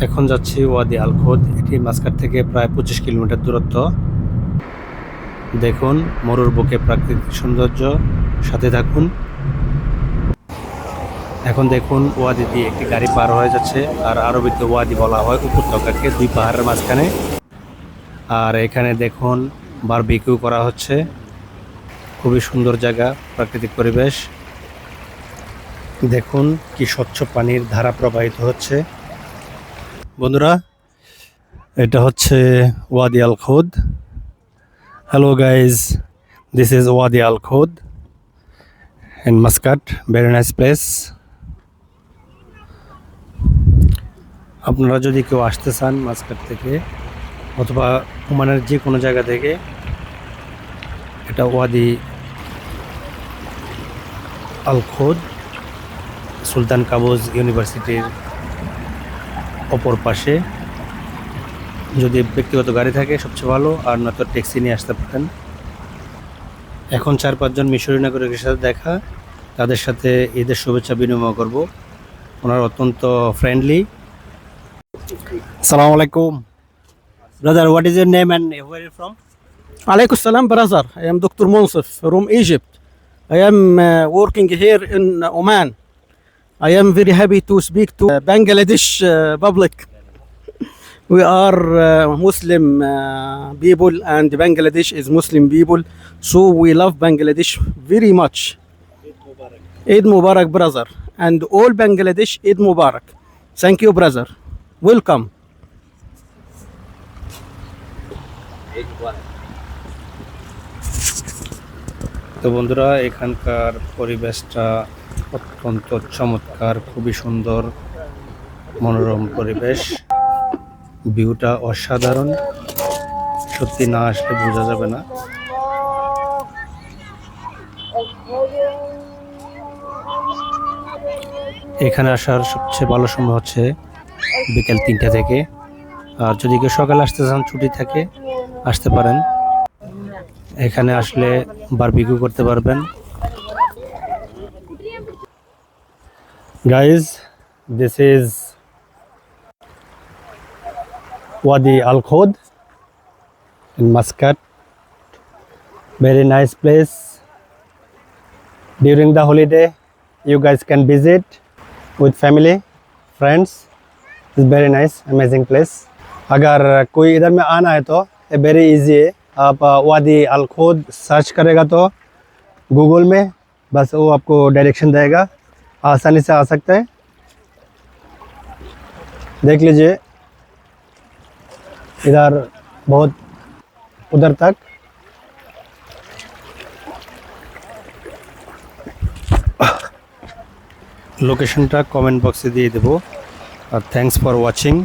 এখন যাচ্ছি ওয়াদি আলখোদ এটি মাস্কাট থেকে প্রায় পঁচিশ কিলোমিটার দূরত্ব। দেখুন, মরুর বুকে প্রাকৃতিক সৌন্দর্য। সাথে থাকুন। এখন দেখুন, ওয়াদি দিয়ে একটি গাড়ি পার হয়ে যাচ্ছে। আর আরবিতে ওয়াদি বলা হয় উপত্যকাকে, দুই পাহাড়ের মাঝখানে। আর এখানে দেখুন, বারবিকিউ করা হচ্ছে। খুবই সুন্দর জায়গা, প্রাকৃতিক পরিবেশ। দেখুন কি স্বচ্ছ পানির ধারা প্রবাহিত হচ্ছে। বন্ধুরা, এটা হচ্ছে Wadi Al Khoud. Hello guys this is Wadi Al Khoud in Muscat very nice place আপনারা যদি কেউ আসতে চান মাস্কাট থেকে, অথবা ওমানের যে কোনো জায়গা থেকে, এটা ওয়াদি আল খোদ। সুলতান কাবুজ ইউনিভার্সিটির অপর পাশে যদি ব্যক্তিগত গাড়ি থাকে সবচেয়ে ভালো আর নয়তো ট্যাক্সি নিয়ে আসতে পারেন এখন চার পাঁচজন মিশরি নাগরিকের সাথে দেখা তাদের সাথে ঈদের শুভেচ্ছা বিনিময় করব ওনারা অত্যন্ত ফ্রেন্ডলি সালাম আলাইকুম brother what is your name and where you from Alaikum সালাম brother. I am Dr. Monsef from Egypt. I am working working in Oman. I am very happy to speak to uh, Bangladesh uh, public. We are uh, Muslim uh, people, and Bangladesh is Muslim people, so we love Bangladesh very much. Eid Mubarak, brother, and all Bangladesh Eid Mubarak. Thank you, brother. Welcome. তো বন্ধুরা এখানকার পরিবেশটা অত্যন্ত চমৎকার, খুবই সুন্দর, মনোরম পরিবেশ। ভিউটা অসাধারণ। সত্যি না আসলে বোঝা যাবে না। এখানে আসার সবচেয়ে ভালো সময় হচ্ছে বিকেল তিনটা থেকে। আর যদি কেউ সকালে আসতে চান, ছুটি থাকে, আসতে পারেন। এখানে আসলে বারবিকিউ করতে পারবেন। guys this is wadi al khod in muscat very nice place during the holiday you guys can visit with family friends it's very nice amazing place अगर कोई इधर में आना है तो ये वेरी इजी है आप वादी अल खोद सर्च करेगा तो गूगल में बस वो आपको डायरेक्शन देगा आसानी से आ सकते हैं देख लीजिए इधर बहुत उधर तक লোকেশনটা কমেন্ট বক্সে দিয়ে দেবো আর থ্যাংকস ফর ওয়াচিং